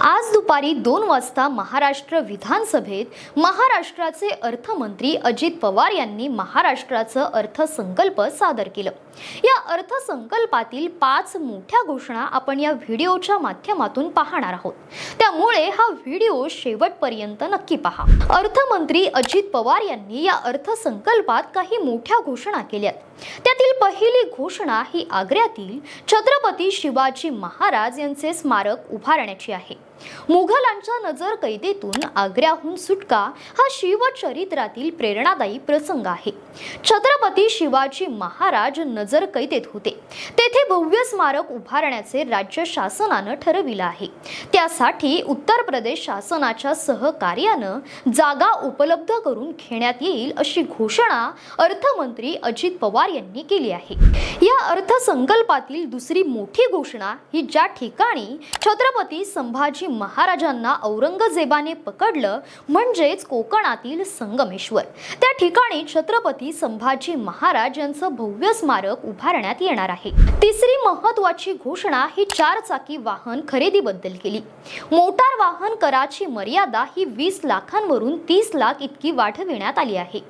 आज दुपारी दोन वाजता महाराष्ट्र विधानसभेत महाराष्ट्राचे अर्थमंत्री अजित पवार यांनी महाराष्ट्राचं अर्थसंकल्प सादर केलं. या अर्थसंकल्पातील पाच मोठ्या घोषणा आपण या व्हिडिओच्या माध्यमातून पाहणार आहोत. त्यामुळे हा व्हिडिओ शेवटपर्यंत नक्की पहा. अर्थमंत्री अजित पवार यांनी या अर्थसंकल्पात काही मोठ्या घोषणा केल्यात. त्यातील पहिली घोषणा ही आग्र्यातील छत्रपती शिवाजी महाराज यांचे स्मारक उभारण्याची आहे. मुघलांच्या नजर कैदेतून आग्र्याहून सुटका हा शिवचरित्रातील प्रेरणादायी प्रसंग आहे. छत्रपती शिवाजी महाराज नजर कैदेत होते. तेथे भव्य स्मारक उभारण्याचे राज्य शासनानं ठरविलं आहे. त्यासाठी उत्तर प्रदेश शासनाच्या सहकार्यानं जागा उपलब्ध करून घेण्यात येईल अशी घोषणा अर्थमंत्री अजित पवार यांनी केली आहे. या अर्थसंकल्पातील दुसरी मोठी घोषणा ही ज्या ठिकाणी छत्रपती संभाजी महाराजांना औरंगजेबाने पकडलं म्हणजेच कोकणातील संगमेश्वर. त्या ठिकाणी छत्रपती संभाजी महाराज यांचं भव्य स्मारक उभारण्यात येणार आहे. तिसरी महत्वाची घोषणा ही चार चाकी वाहन खरेदीबद्दल केली. मोटार वाहन कराची मर्यादा ही वीस लाखांवरून तीस लाख इतकी वाढविण्यात आली आहे.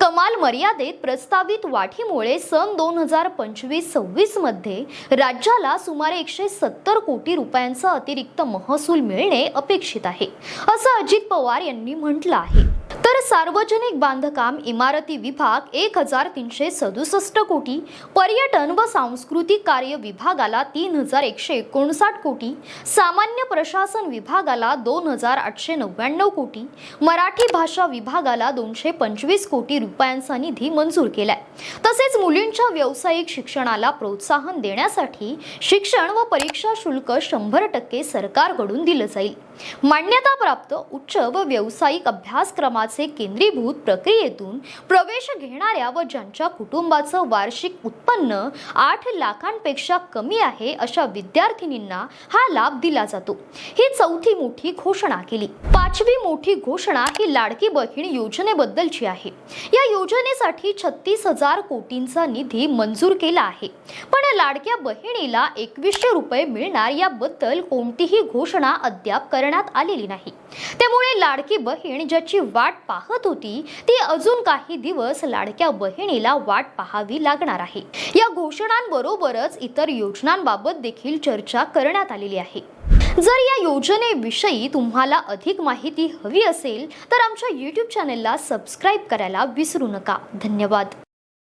कमाल मर्यादेत प्रस्तावित वाढीमुळे सन दोन हजार पंचवीस सव्वीसमध्ये राज्याला सुमारे एकशे सत्तर कोटी रुपयांचा अतिरिक्त महसूल मिळणे अपेक्षित आहे. असं अजित पवार यांनी म्हटलं आहे. तर सार्वजनिक बांधकाम इमारती विभाग एक हजार तीनशे सदुसष्ट कोटी पर्यटन व सांस्कृतिक कार्य विभागाला तीन हजार एकशे एकोणसाठ कोटी सामान्य प्रशासन विभागाला दोन हजार आठशे नव्याण्णव कोटी मराठी भाषा विभागाला दोनशे पंचवीस कोटी रुपयांचा निधी मंजूर केलाय. तसेच मुलींच्या व्यावसायिक शिक्षणाला प्रोत्साहन देण्यासाठी शिक्षण व परीक्षा शुल्क शंभर टक्के सरकारकडून दिलं जाईल. मान्यताप्राप्त उच्च व व्यावसायिक अभ्यासक्रमाचे असे केंद्रीभूत प्रक्रियेतून प्रवेश घेणाऱ्या व ज्यांच्या कुटुंबाचं वार्षिक उत्पन्न आठ लाखांपेक्षा कमी आहे अशा विद्यार्थिनींना हा लाभ दिला जातो. ही चौथी मोठी घोषणा केली. पाचवी मोठी घोषणा ही लाडकी बहीण योजनेबद्दलची आहे. या योजनेसाठी छत्तीस हजार कोटींचा निधी मंजूर केला आहे. पण लाडक्या बहिणीला एकवीसशे रुपये मिळणार याबद्दल कोणतीही घोषणा अद्याप करण्यात आलेली नाही. त्यामुळे लाडकी बहीण ज्याची वाट पाहत होती ती अजून काही दिवस लाडक्या बहिणीला वाट पाहावी लागणार आहे. या घोषणांबरोबरच इतर योजनांबाबत देखील चर्चा करण्यात आलेली आहे. जर या योजनेविषयी तुम्हाला अधिक माहिती हवी असेल तर आमच्या यूट्यूब चॅनेलला सबस्क्राईब करायला विसरू नका. धन्यवाद.